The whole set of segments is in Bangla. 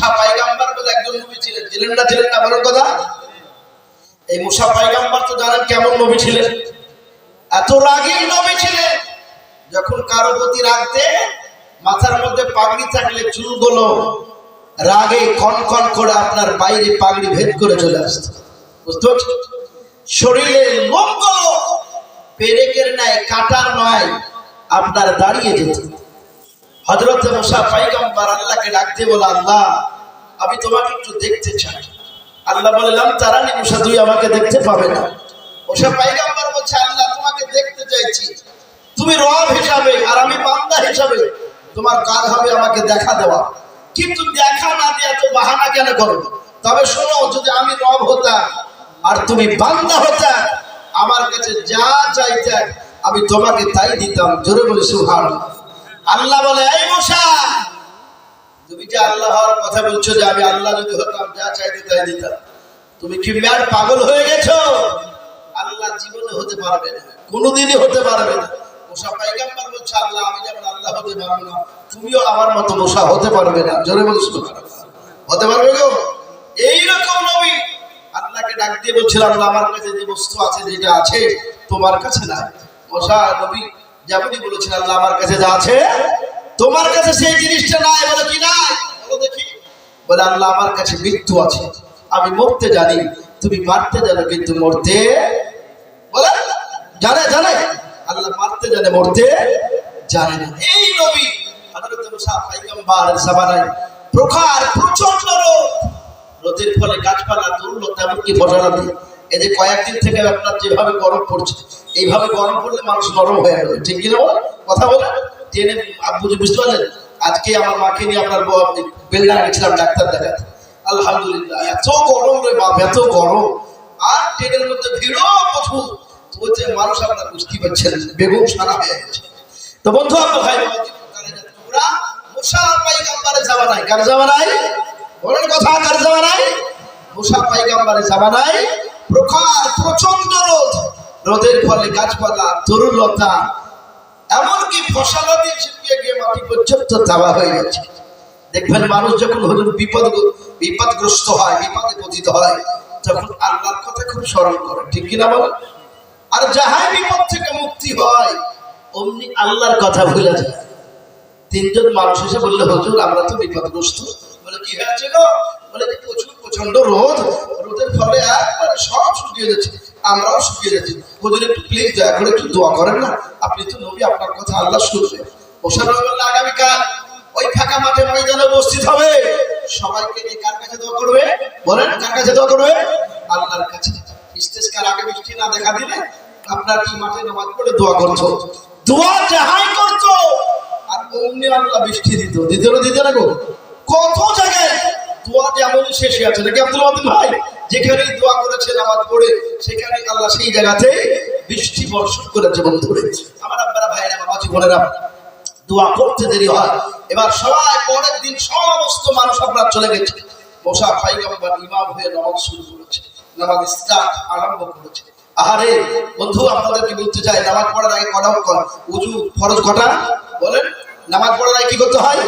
পাইগাম্বার কথা। এই পাইগাম্বার তো কেমন নবী ছিলেন। এত নবী ছিলেন। যখন কারও মাথার মধ্যে পাগড়ি থাকলে চুলগুলো রাগে কনকন করে আপনার বাইরে পাগড়ি ভেদ করে চলে আসতো। বুঝতে পারছ শরীরে লোমগুলো পেরেকের নাই কাটার নয়, আপনার দাঁড়িয়ে যেত। হজরত মুসা পাইগম্বর আল্লাহকে ডাকতে বলে, আল্লাহ, আমি তোমাকে একটু দেখতে চাই। আল্লাহ বললাম তারা নি মুসা তুই আমাকে দেখতে পাবে না। পাইগম্বর বলছে, আল্লাহ, তোমাকে দেখতে চাইছি। তুমি রব হিসাবে আর আমি হিসাবে তোমার হবে আমাকে দেখা দেওয়া। কিন্তু দেখা না তো বাহানা কেন করো? তবে শোনো, যদি আমি রব হতাম আর তুমি বান্দা হতা, আমার কাছে যা চাইতে আমি তোমাকে তাই দিতাম। জোরে বলি সুহান আল্লাহ বলে, এই মশা যে আল্লাহ হওয়ার কথা বলছো যে আমি আল্লাহ যদি হতাম, যা চাইতে তাই দিতাম। তুমি কি ম্যাড পাগল হয়ে গেছো? আল্লাহ জীবনে হতে পারবে না। কোনোদিনই হতে পারবে না। নবী। আল্লাহকে ডাক দিয়ে বলছিলাম তোমার মশা যেমনই বলেছেন, আল্লাহ, আমার কাছে যা আছে, তোমার কাছে সেই জিনিসটা নাই। বলে, কি নাই? বলে, আল্লাহ আমার কাছে মৃত্যু আছে। আমি মরতে জানি। তুমি মারতে জানো, কিন্তু মরতে বলে, জানে জানে। আল্লাহ মারতে জানে, মরতে জানে না। এই নবী প্রখার প্রচণ্ড রোদ। রোদের ফলে গাছপালা থেকে যেভাবে গরম পড়ছে, এইভাবে গরম পড়লে মানুষ নরম হয়ে যাবে। ঠিক কথা বলে? বুঝতে পারলেন? আজকে আমার মাকে নিয়ে আপনার বেলডার গেছিলাম ডাক্তার দেখাতে। আলহামদুলিল্লাহ, এত গরম রে বাপ, এত গরম। আর ট্রেনের মধ্যে ভিড়ও প্রচুর। বলছে, মানুষ আপনার বুঝতে পারছেন বেগুন সারা হয়ে গেছে। তো বন্ধু আপনার ভাই তোমরা পাইগাম্বারে নাই। কার নাই? বলেন কথা, কার যাওয়া নাই? মুসা পাইগাম্বারে যাওয়া নাই। প্রখার প্রচণ্ড রোদ। রোদের ফলে গাছপালা, তরুলতা, এমনকি ফসলাদি গিয়ে মাটি পর্যন্ত দাওয়া হয়ে গেছে। দেখবেন মানুষ যখন হলুন বিপদ বিপদগ্রস্ত হয়, বিপদে পতিত হয়, তখন আল্লাহর কথা খুব স্মরণ করে ঠিক কিনা বলেন? আর যাহাই বিপদ থেকে মুক্তি হয়, অমনি আল্লাহর কথা ভুলে যায়। তিনজন মানুষ এসে বললে, হজুর, আমরা তো বিপদগ্রস্ত। বলে, কি হয়েছে গো? বলে, যে প্রচুর প্রচণ্ড রোদ। রোদের ফলে একবারে সব শুকিয়ে যাচ্ছে। আমরাও শুকিয়ে যাচ্ছি। হুজুর, একটু প্লিজ দয়া করে একটু দোয়া করেন না। আপনি তো নবী, আপনার কথা আল্লাহ শুনবে। ওষার বললে আগামীকাল। ওই ফাঁকা বৃষ্টি না দেখা আপনার দিত। দিতে না, দিতে কত জায়গায় দোয়া যেমন শেষে আছে, নাকি আব্দুল ভাই? যেখানেই দোয়া করেছে, নামাজ পড়ে সেখানে আল্লাহ সেই জায়গাতে বৃষ্টি বর্ষণ করেছে বন্ধুরে। আমার আব্বারা ভাইরা বাবা জীবনেরা দোয়া করতে দেরি হয়। এবার সবাই পরের দিন সমস্ত মানুষ আপনার চলে গেছে। বসা পাইগাম্বার ইমাম হয়ে নামাজ শুরু করেছে। নামাজ স্টার্ট আরম্ভ করেছে। আহারে, বন্ধু, আপনাদেরকে বলতে চাই, নামাজ পড়ার আগে কটা উজু, ফরজ কটা? বলেন, নামাজ পড়ার আগে কি করতে হয়?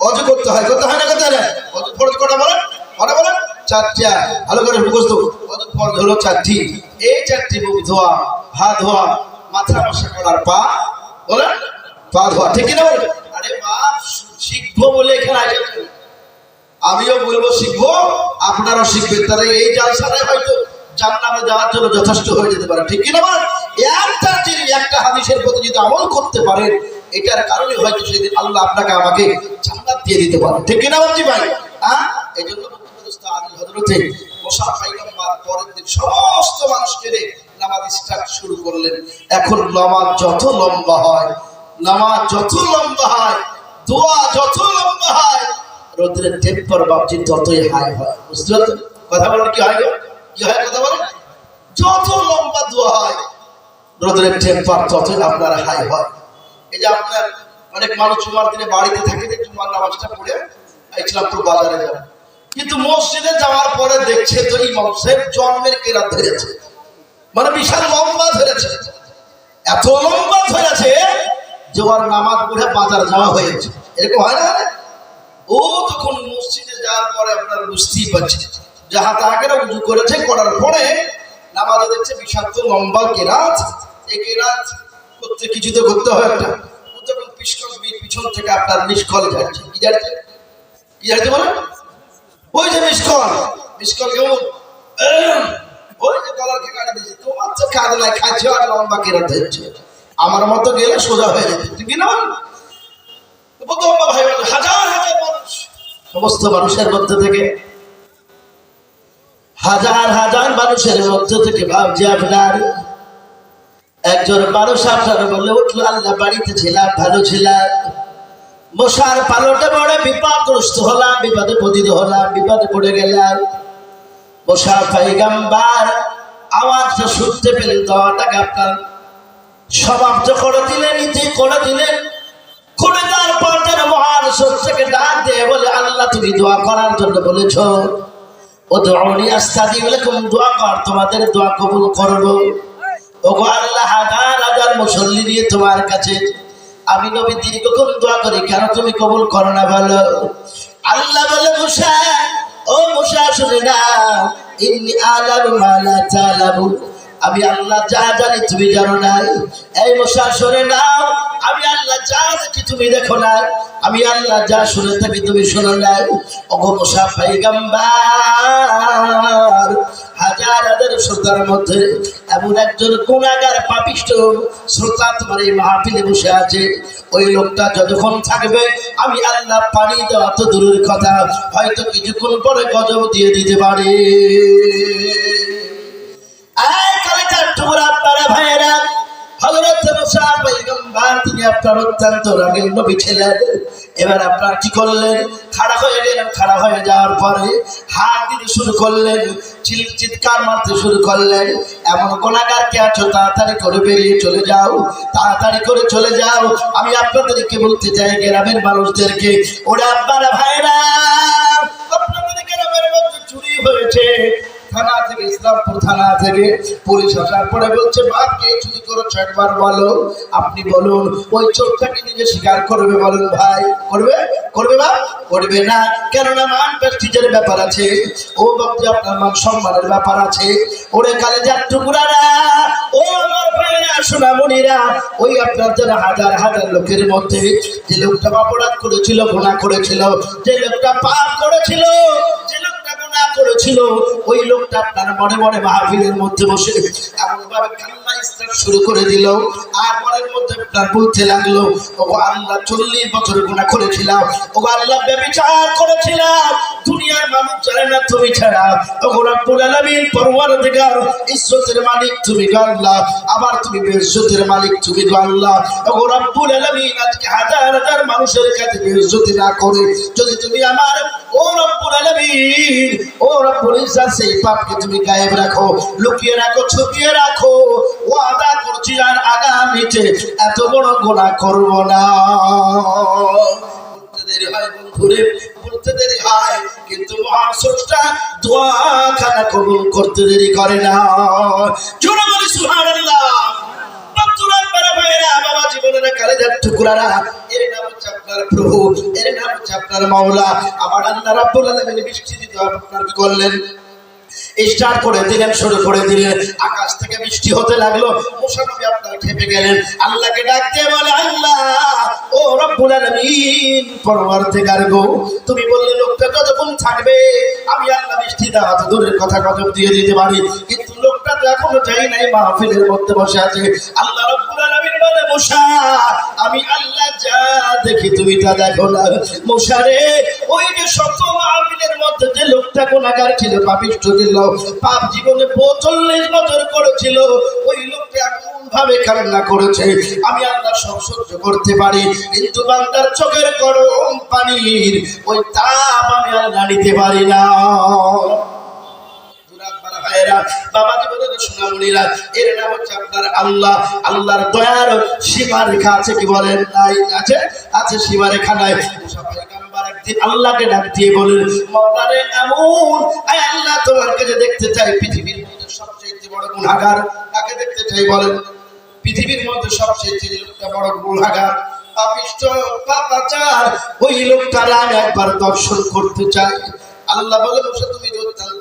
অজু করতে হয়। করতে হয় না করতে হয় অজু, ফরজ কটা বলেন? কটা বলেন? চারটা। ভালো করে মুখস্থ। অজু, ফরজ হলো চারটি। এই চারটি মুখ ধোয়া, হাত ধোয়া, মাথা মশা করার পা। বলেন পা ধোয়া ঠিক কিনা বলেন? আরে বাপ, শিখব বলে আমিও বলব শিখব, আপনারাও শিখবেন। তাহলে এই জালসাটাই হয়তো জান্নাতে যাওয়ার জন্য যথেষ্ট হয়ে যেতে পারে। ঠিক কিনা বলেন? একটা জিনিস একটা হাদিসের প্রতি যদি আমল করতে পারেন, এটার কারণে হয়তো সেদিন আল্লাহ আপনাকে আমাকে জান্নাত দিয়ে দিতে পারে। ঠিক কিনা বলছি ভাই? হ্যাঁ? এই জন্য হজরতে মোসা পাইগাম্বার সমস্ত মানুষকে নামাজ স্টার্ট শুরু করলেন। এখন নামাজ যত লম্বা হয় নামাজ যত লম্বা হয়, দোয়া যত লম্বা হয়, রোদ্রের বাপজি ততই হয়। বুঝতে কথা কি হয় কি হয় কথা যত লম্বা দোয়া হয়, রোদ্রের ততই আপনার হয়। এই যে আপনার অনেক মানুষ জুমার দিনে বাড়িতে থাকে, যে জুমার নামাজটা পড়ে বাজারে কিন্তু মসজিদে যাওয়ার পরে দেখছে তো এই মানুষের জন্মের কেরাত ধরেছে। মানে বিশাল লম্বা ধরেছে। এত লম্বা ধরেছে ওর নামাজ পড়ে বাজার যাওয়া হয়েছে। এরকম হয় না ও তখন মসজিদে যাওয়ার পরে আপনারা বুঝতেই পারছেন। যাহা তাহাকেরা উজু করেছে, করার পরে নামাজে দেখছে বিষাক্ত লম্বা কেরাত। এই কেরাত করতে কিছু তো করতে হয় একটা। ও যখন পিছন পিছন থেকে আপনার নিষ্কল যাচ্ছে। কি যাচ্ছে? কি যাচ্ছে বলে ওই যে মিসকল মিসকল কেমন? ওই যে গলাকে কাটে দিয়েছে। তোমার তো কাজ নাই, খাচ্ছে আর লম্বা কেরাত দিচ্ছে আমার মতো গেলে সোজা হয়ে যাবে ঠিক না হাজার হাজার মানুষ, সমস্ত মানুষের মধ্যে থেকে, হাজার হাজার মানুষের থেকে ভাবছি আপনার, একজন বলে বাড়িতে ছিলাম, ভালো ছিলাম। মশার পালটে বড় বিপদগ্রস্ত হলাম, বিপদে পতিত হলাম, বিপদে পড়ে গেলাম। মশা পাইগাম্বার আওয়াজটা শুনতে পেলেন, দোয়াটাকে আপনার সমাপ্ত করে দিলেন, ইতি করে দিলেন। করে দেওয়ার পর যেন মহান সত্যকে ডাক দিয়ে বলে, আল্লাহ, তুমি দোয়া করার জন্য বলেছ। ও দোয়ানি আস্থা দিয়ে বলে কোন দোয়া কর, তোমাদের দোয়া কবুল করব। ওগো আল্লাহ, হাজার হাজার মুসল্লি নিয়ে তোমার কাছে। আমি নবী দীর্ঘক্ষণ দোয়া করি, কেন তুমি কবুল করো না বলো? আল্লাহ বলে, মুসা, ও মুসা, শুনে না ইন্নি আলামু মালা তালামু আমি আল্লাহ যা জানি তুমি জানো নাই। এই মশা, শুনে নাও, আমি আল্লাহ যা দেখি তুমি দেখো না আমি আল্লাহ যা শুনে থাকি তুমি শোনো নাই। ওগো মশা পাইগাম্বার, হাজার হাজার শ্রোতার মধ্যে এমন একজন গুণাগার, পাপিষ্ট শ্রোতা তোমার এই মাহফিলে বসে আছে। ওই লোকটা যতক্ষণ থাকবে, আমি আল্লাহ পানি দেওয়া তো দূরের কথা, হয়তো কিছুক্ষণ পরে গজব দিয়ে দিতে পারে। এই আপনারা ভাইয়েরা, হযরত মুসা পয়গম্বর, তিনি আপনার অত্যন্ত রাগের নবী ছিলেন। এবার আপনার কি করলেন? খাড়া হয়ে গেলেন, খাড়া হয়ে যাওয়ার পরে হাত দিতে শুরু করলেন চিৎকার মারতে শুরু করলেন। এমন গোনাগার আছো, তাড়াতাড়ি করে বেরিয়ে চলে যাও, তাড়াতাড়ি করে চলে যাও। আমি আপনাদেরকে বলতে চাই, গ্রামের মানুষদেরকে, ওরা আপনারা ভাইরা আপনাদের গ্রামের মধ্যে চুরি হয়েছে। থানা থেকে, ইসলামপুর থানা থেকে পুলিশ আসার পরে বলছে বাপ কে চুরি করেছ একবার বলো। আপনি বলুন, ওই চোরটাকে নিজে স্বীকার করবে বলুন ভাই। করবে? করবে বা করবে না। কেননা মান প্রেস্টিজের ব্যাপার আছে। ও বাপজি আপনার মান সম্মানের ব্যাপার আছে। ওরে কালে যার টুকুরারা, ও আমার ভাইরা, সোনামণিরা, ওই আপনার যারা হাজার হাজার লোকের মধ্যে, যে লোকটা অপরাধ করেছিল গুণা করেছিল, যে লোকটা পাপ করেছিল গুনাহ করেছিল, ওই লোকটা আপনার মনে মনে মাহফিলের মধ্যে বসে এমন ভাবে কান্না স্টার্ট শুরু করে দিল। আর মনের মধ্যে আপনার বলতে লাগল ও আল্লাহ, চল্লিশ বছর গুণা করেছিলাম। ও আল্লাহ, ব্যবচার করেছিলাম। দুনিয়ার জানে না তুমি ছাড়া। ও রব্বুল আলামিন পরওয়ারদিগার, ইজ্জতের মালিক তুমি আল্লাহ। আবার তুমি বেইজ্জতের মালিক তুমি আল্লাহ। ও রব্বুল আলামিন আজকে হাজার হাজার মানুষের কাছে বেইজ্জতি না করে, যদি তুমি আমার, ও রব্বুল আলামিন, ও রব্বুল ইজ্জত, সেই পাপকে তুমি গায়েব রাখো, লুকিয়ে রাখো, ছুপিয়ে রাখো। ওয়াদা করছি আর আগামীতে এত বড় গুনাহ করব না। দেরি হয় বন্ধুরে বলতে দেরি হয় কিন্তু মহাস্রষ্টা দোয়া খানা কবুল করতে দেরি করে না। জোরে বলি সুবহানাল্লাহ। এর নাম প্রভু, এর নাম হচ্ছে আপনার। আমার আল্লাহ রাব্বুল আলামিন বৃষ্টি দিতে আপনার করলেন। স্টার্ট করে দিলেন, শুরু করে দিলেন। আকাশ থেকে বৃষ্টি হতে লাগল। মুসা নবী আপনার খেপে গেলেন। আল্লাহকে ডাক দিয়ে বলে, আল্লাহ, ও রব্বুল আলামিন পরওয়ারদিগার গো, তুমি বললে লোকটা যতক্ষণ থাকবে? আমি আল্লাহ বৃষ্টি দেওয়া তো দূরের কথা কত দিয়ে দিতে পারি। কিন্তু লোকটা তো এখনও যাই নাই, মাহফিলের মধ্যে বসে আছে। আল্লাহ রব্বুল আলামিন বলে, মুসা, আমি আল্লাহ যা দেখি, তুমি তা দেখো না। মুসা রে, ওই যে শত মাহফিলের মধ্যে যে লোকটা গুনাহগার ছিল, পাপিষ্ঠ ছিল পাপ জীবনে চল্লিশ বছর করেছিল। ওই ভাবে করেছে, আমি আল্লাহ সব সহ্য করতে পারি, কিন্তু বান্দার চোখের গরম পানির ওই তাপ আমি আল্লাহ নিতে পারি না। বাবা জীবনের এর নাম হচ্ছে আপনার আল্লাহ। আল্লাহর দয়ার সীমা রেখা আছে কি বলেন? আছে? আছে সীমা রেখা নাই আল্লাহকে ডাক দিয়ে বলেন আল্লাহ তোমার কাছে দেখতে চাই পৃথিবীর মধ্যে সবচেয়ে বড় গুণাগার। দেখতে চাই বলেন? পৃথিবীর মধ্যে সবচেয়ে লোকটা বড় গুণাগার ওই লোকটার আমি একবার দর্শন করতে চাই আল্লাহ বলে বসে তুমি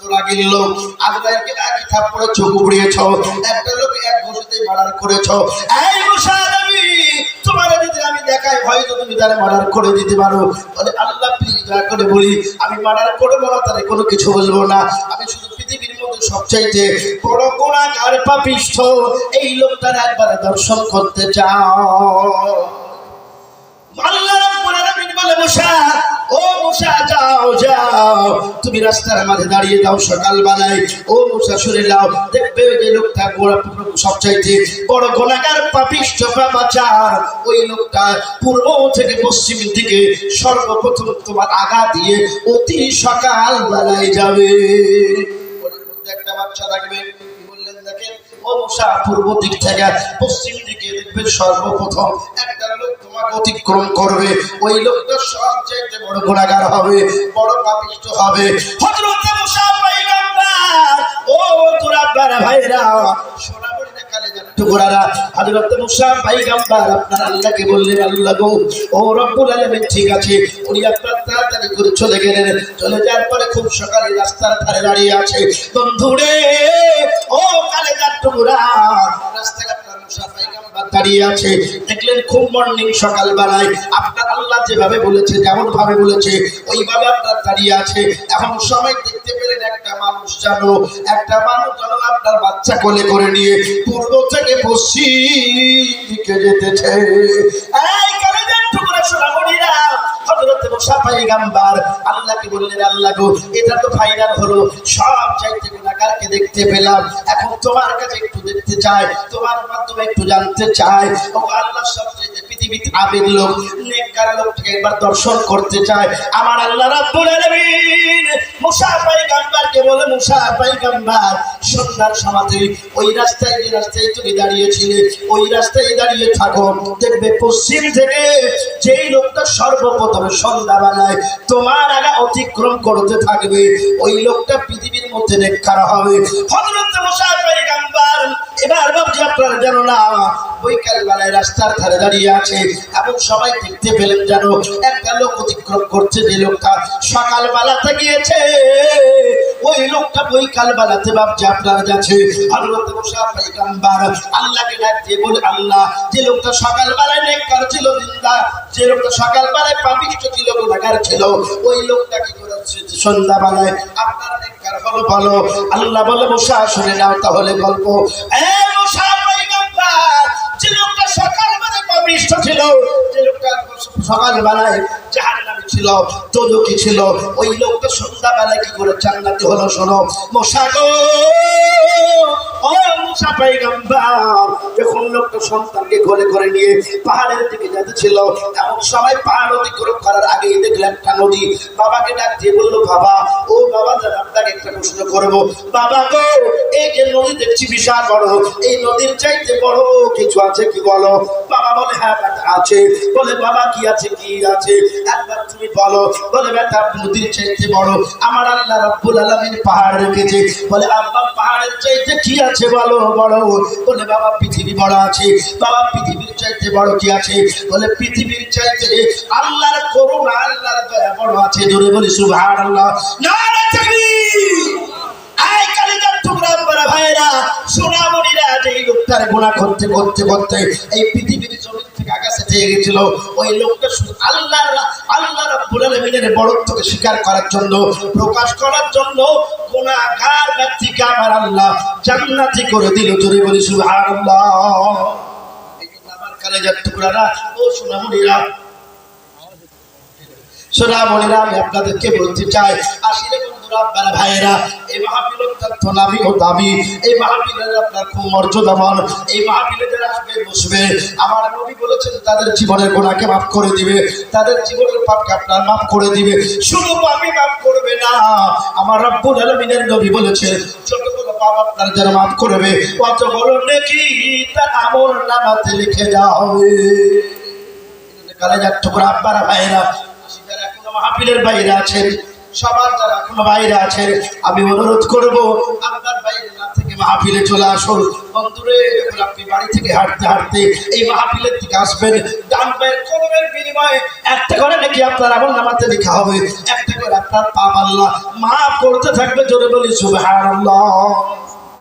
যে অত্যন্ত রাগিল লোক আজরাইলকে একই থাপ্পড়ে চোখ উড়িয়েছ একটা লোক এক ঘুষিতেই মার্ডার করেছ। আমি দেখাই হয়তো তুমি তারা মার্ডার করে দিতে পারো। বলে, আল্লাহ প্লিজ দয়া করে বলি, আমি মার্ডার করব না তাহলে কোনো কিছু বলব না। আমি শুধু পৃথিবীর মধ্যে সবচাইতে বড় গোড়াগার পাপিষ্ঠ। এই লোকটার একবার দর্শন করতে চাও। পূর্ব থেকে পশ্চিম দিকে সর্বপ্রথম তোমার আগা দিয়ে অতি সকাল বেলায় যাবে। একটা বাচ্চা থাকবে। বললেন দেখেন? ও পূর্ব দিক থেকে পশ্চিম দিকে দেখবে সর্বপ্রথম একটা অতিক্রম করবে। ওই লোকটা সবচেয়ে বড় গুণাগার হবে, বড় পাপিষ্ট হবে। ও তুরাব্বার ভাইরা ঠিক আছে, উনি চলে গেলেন। চলে যাওয়ার পরে খুব সকালে রাস্তার ধারে দাঁড়িয়ে আছে। বন্ধুরে, ও কালে যার টুকরা দাঁড়িয়ে আছে। দেখলেন খুব মর্নিং সকাল বেলায়। আপনার আল্লাহ যেভাবে বলেছে যেমন ভাবে বলেছে, ওইভাবে আপনার দাঁড়িয়ে আছে। এখন সবাই দেখতে পেলেন একটা মানুষ জানো একটা মানুষ জানো আপনার বাচ্চা কোলে করে নিয়ে পূর্ব থেকে পশ্চিম যেতেছে। এই কালেজার আল্লাহকে বললেন, আল্লাহ গো, এটা তো ফাইনাল হলো। সব চাইতে গুনাহগারকে দেখতে পেলাম। এখন তোমার কাছে একটু দেখতে চাই, তোমার মাধ্যমে একটু জানতে চাই। ও আল্লাহ সবচেয়ে পৃথিবীতে আবেদ লোক, নেককার একবার দর্শন করতে চায়। আমার আল্লাহ রাব্বুল আলামিন মুসা বলে, মুসা পয়গম্বর, সন্ধ্যার সমাধি, ওই রাস্তায় যে রাস্তায় তুমি দাঁড়িয়েছিলে ওই রাস্তায় দাঁড়িয়ে থাকো। দেখবে পশ্চিম থেকে যেই লোকটা সর্বপ্রথমে সন্ধ্যাবেলায় তোমার আগে অতিক্রম করতে থাকবে, ওই লোকটা পৃথিবীর মধ্যে নেককার হবে। হযরত মুসা পয়গম্বর এবার ভাবছি আপনারা জানো না বৈকাল বেলায় রাস্তার ধারে দাঁড়িয়ে আছে এবং সবাই দেখতে পেলেন যেন একটা লোক অতিক্রম করছে, যে লোকটা সকাল বেলাতে গিয়েছে। ওই লোকটা বৈকাল বেলাতে ভাবছে, আপনারা যাচ্ছে। আল্লাহকে ডাক দিয়ে বলে, আল্লাহ, যে লোকটা সকাল বেলায় নেককার ছিল, জিন্দা, যে লোকটা সকাল বেলায় পাপিষ্ট ছিল, গুনাহগার ছিল, ওই লোকটা কি করেছে সন্ধ্যা বেলায় আপনার নেককার হলো ভালো আল্লাহ বলে, মুসা, শুনে নাও তাহলে গল্প। এ ছিল? যে লোকটা সকালবেলায় বেলায় ছিল ছিল তজুকি ছিল, ওই লোকটা সন্ধ্যা বেলায় কি করে জান্নাতি হলো শোনো? মশা যে দেখছি বিশাল বড়, এই নদীর চাইতে বড় কিছু আছে কি বলো? বাবা বলে হ্যাঁ আছে। বলে, বাবা, কি আছে কি আছে? একবার তুমি বলো। বলে বেটা নদীর চাইতে বড়। আমার আল্লাহ রাব্বুল আলামিন পাহাড় রেখেছে। বলে, আব্বা, পাহাড়ের চাইতে কি আছে বলো, বড় বলে, বাবা, পৃথিবী বড় আছে। বাবা, পৃথিবীর চাইতে বড় কি আছে? বলে, পৃথিবীর চাইতে আল্লাহর করুণা, আল্লাহর দয়া বড় আছে। জোরে বলি সুভার আল্লাহ ভাইরা সোনামণিরা যে লোকটার গোনা করতে করতে করতে এই পৃথিবীর থেকে চেয়ে গেছিল। ওই লোকটা শুধু আল্লাহ আল্লাহ রাব্বুল আলামিনের বড়ত্বকে স্বীকার করার জন্য, প্রকাশ করার জন্য গুনাহগার ব্যক্তিকে আমার আল্লাহ জান্নাতি করে দিল। জোরে বলি, সুবহানাল্লাহ। আমার আমি আপনাদেরকে বলতে চাই আসলে ভাইয়েরা, এই মাহফিল অত্যন্ত নামি ও দামি এই মাহফিলের আপনার খুব মর্যাদামান এই মাহফিলে যারা আসবে, বসবে, আমার নবী বলেছেন, তাদের জীবনের গোনাকে মাফ করে দিবে, তাদের জীবনের পাপকে আপনার মাফ করে দিবে। শুধু পাপই মাফ করবে না, আমার রব্বুল আলমিনের নবী বলেছেন, যতগুলো পাপ আপনার যারা মাফ করবে, অতগুলো নেকি তার আমল নামাতে লিখে দেওয়া হবে কালেজার টুকরা আব্বারা, ভাইয়েরা যারা এখনও মাহফিলের আছেন। সবার যারা এখনও বাইরে আছে, আমি অনুরোধ করব, আপনার বাইরে না থেকে মাহফিলে চলে আসুন। বন্ধুরে যখন আপনি বাড়ি থেকে হাঁটতে হাঁটতে এই মাহফিলের দিকে আসবেন। ডান পায়ের কলমের বিনিময়ে একটা করে নাকি আপনার আমল নামাতে লেখা হবে, একটা করে আপনার পাপ আল্লাহ মাফ করতে থাকবে জোরে বলি, সুবহানাল্লাহ।